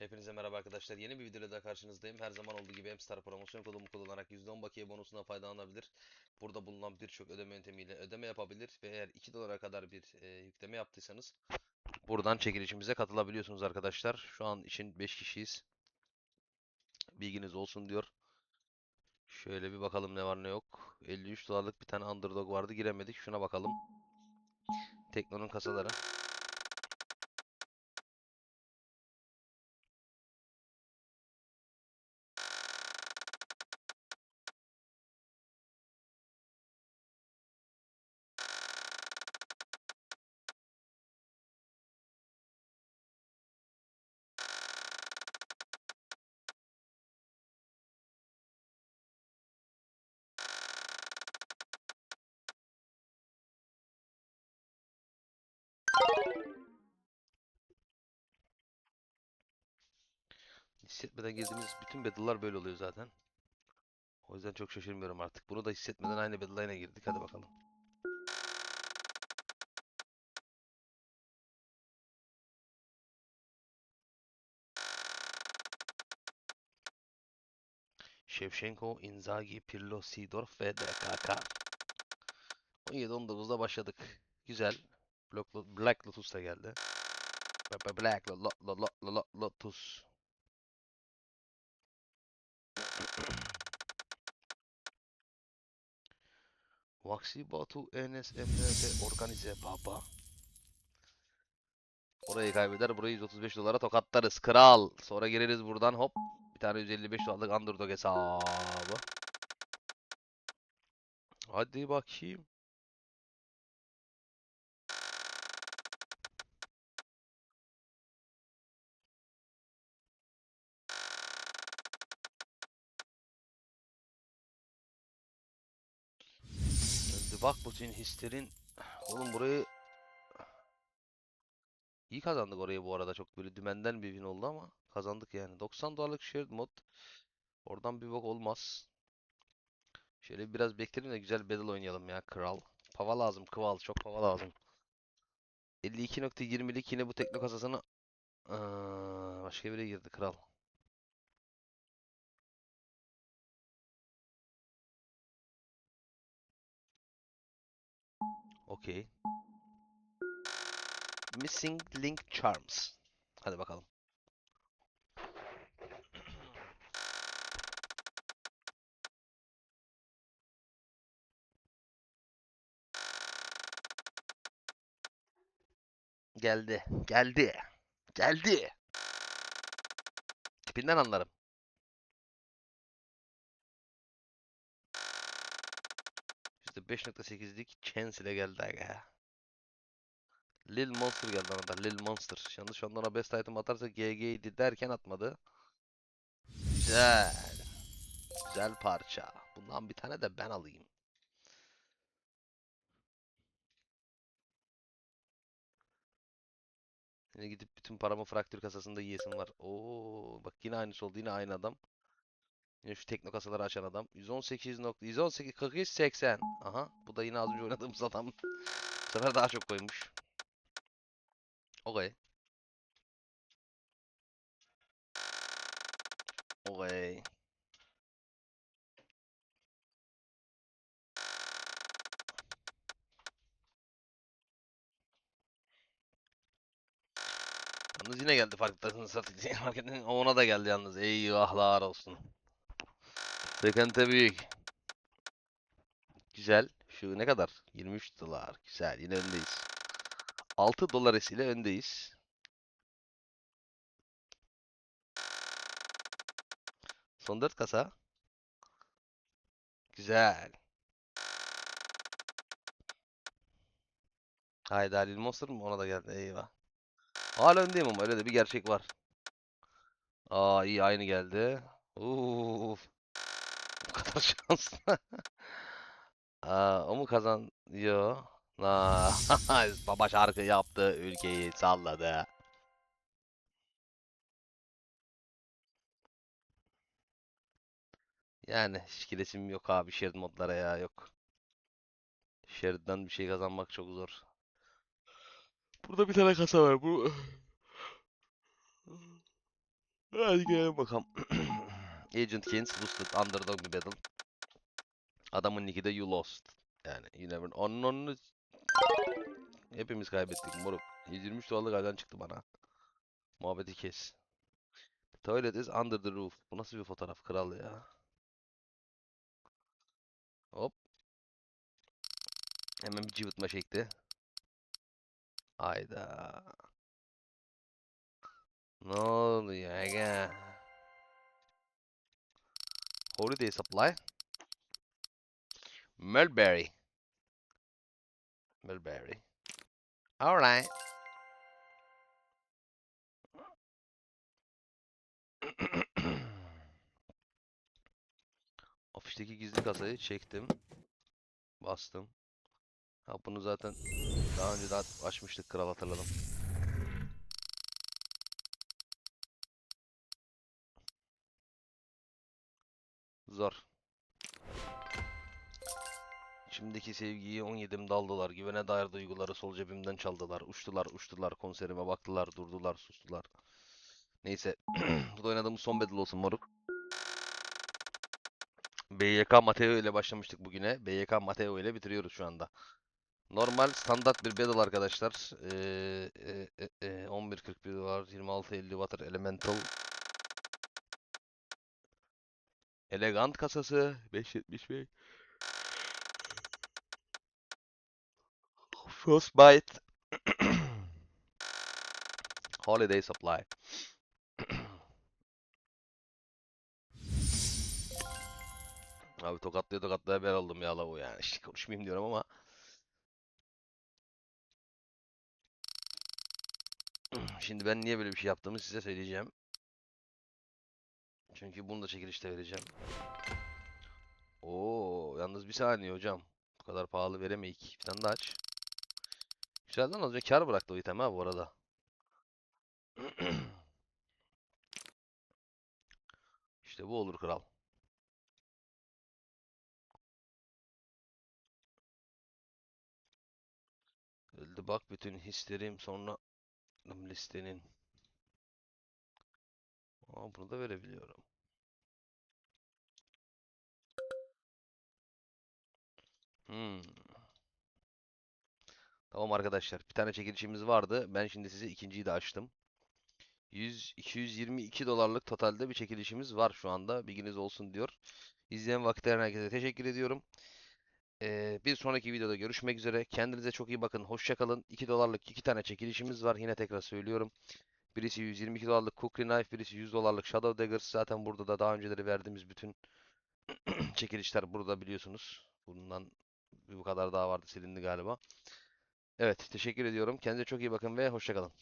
Hepinize merhaba arkadaşlar. Yeni bir videoyla daha karşınızdayım. Her zaman olduğu gibi Mstar promosyon kodumu kullanarak %10 bakiye bonusundan faydalanabilir. Burada bulunan birçok ödeme yöntemiyle ödeme yapabilir ve eğer 2 dolara kadar bir e, yükleme yaptıysanız buradan çekilişimize katılabiliyorsunuz arkadaşlar. Şu an için 5 kişiyiz. Bilginiz olsun diyor. Şöyle bir bakalım ne var ne yok. 53 dolarlık bir tane underdog vardı giremedik. Şuna bakalım. Tekno'nun kasaları. Hissetmeden girdiğimiz bütün battle'lar böyle oluyor zaten. O yüzden çok şaşırmıyorum artık. Bunu da hissetmeden aynı battle line'e girdik. Hadi bakalım. Shevchenko, Inzaghi, Pirlo, Seedorf ve DKK. 17-19'da başladık. Güzel. Black, Lo- Black Lotus da geldi. Black Lo- Lo- Lo- Lo- Lo- Lotus. Vaksi Batu, Enes, Emre ve Organize Baba. Orayı kaybeder. Burayı 135 dolara tokatlarız. Kral. Sonra gireriz buradan hop. Bir tane 155 dolarlık underdog hesabı. Hadi bakayım. Bak bütün hislerin. Oğlum burayı iyi kazandık orayı bu arada. Çok böyle dümenden bir win oldu ama kazandık yani. 90 dolarlık shared mod. Oradan bir bok olmaz. Şöyle biraz bekleyelim de güzel battle oynayalım ya kral. Pava lazım kıval çok pava lazım. 52.20'lik yine bu tekno kasasını Aa, başka biri girdi kral. Okey. Missing Link Charms. Hadi bakalım. Geldi. Geldi. Geldi. Tipinden anlarım. İşte 5.8'lik Chance ile geldi aga. Lil Monster geldi bana da. Lil Monster. Yanlış onlara best item atarsa GG'ydi derken atmadı. Güzel. Güzel parça. Bundan bir tane de ben alayım. Yine gidip bütün paramı fraktür kasasında yiyesim var. Oo, bak yine aynısı oldu. Yine aynı adam. Yine şu tekno kasaları açan adam. 118 nokta 118 43 80. Aha, bu da yine az önce oynadığımız adam. Bu sefer daha çok koymuş. Okey. Okey. Yalnız yine geldi farklı satış marketin ona da geldi yalnız. Eyvahlar olsun. Sıkıntı büyük. Güzel. Şu ne kadar? 23 dolar. Güzel. Yine öndeyiz. 6 dolar ile öndeyiz. Son 4 kasa. Güzel. Haydi Halil Monster mı? Ona da geldi. Eyvah. Hala öndeyim ama öyle de bir gerçek var. Aa iyi aynı geldi. Uf. Kadar şans. Aa, o mu kazanıyor? Aa, baba şarkı yaptı, ülkeyi salladı. Yani hiç kilesim yok abi shared modlara ya yok. Shared'dan bir şey kazanmak çok zor. Burada bir tane kasa var. Bu Hadi gelelim bakalım. Agent Kings boosted underdog bir battle. Adamın nicki de you lost. Yani you never... Onun onun... Hepimiz kaybettik moruk. 123 dolarlık halden çıktı bana. Muhabbeti kes. The toilet is under the roof. Bu nasıl bir fotoğraf kral ya. Hop. Hemen bir cıvıtma şekli. Hayda. Ne oluyor aga? Holiday Supply. Mulberry. Mulberry. Alright. Afişteki gizli kasayı çektim. Bastım. Ha bunu zaten daha önce daha açmıştık kral hatırladım. Zor. Şimdiki sevgiyi 17'imde daldılar. Güvene dair duyguları sol cebimden çaldılar. Uçtular, uçtular. Konserime baktılar, durdular, sustular. Neyse. Bu da oynadığımız son battle olsun moruk. BYK Mateo ile başlamıştık bugüne. BYK Mateo ile bitiriyoruz şu anda. Normal standart bir battle arkadaşlar. Ee, e, e, e, 11.41 dolar, 26.50 water elemental. Elegant kasası 5.75. Frostbite. Holiday Supply. Abi tokatlaya tokatlaya ben oldum ya lavu yani. İşte konuşmayayım diyorum ama. Şimdi ben niye böyle bir şey yaptığımı size söyleyeceğim. Çünkü bunu da çekilişte vereceğim. Oo, yalnız bir saniye hocam. Bu kadar pahalı veremeyik. Bir tane daha aç. Güzelden az önce kar bıraktı o item ha bu arada. İşte bu olur kral. Öldü bak bütün hislerim sonra listenin. Aa, bunu da verebiliyorum. Hmm. Tamam arkadaşlar. Bir tane çekilişimiz vardı. Ben şimdi size ikinciyi de açtım. 100 222 dolarlık totalde bir çekilişimiz var şu anda. Bilginiz olsun diyor. İzleyen vakitler herkese teşekkür ediyorum. Ee, bir sonraki videoda görüşmek üzere. Kendinize çok iyi bakın. Hoşça kalın. 2 dolarlık iki tane çekilişimiz var. Yine tekrar söylüyorum. Birisi 122 dolarlık Kukri Knife, birisi 100 dolarlık Shadow Daggers. Zaten burada da daha önceleri verdiğimiz bütün çekilişler burada biliyorsunuz. Bundan bir bu kadar daha vardı silindi galiba. Evet, teşekkür ediyorum. Kendinize çok iyi bakın ve hoşça kalın.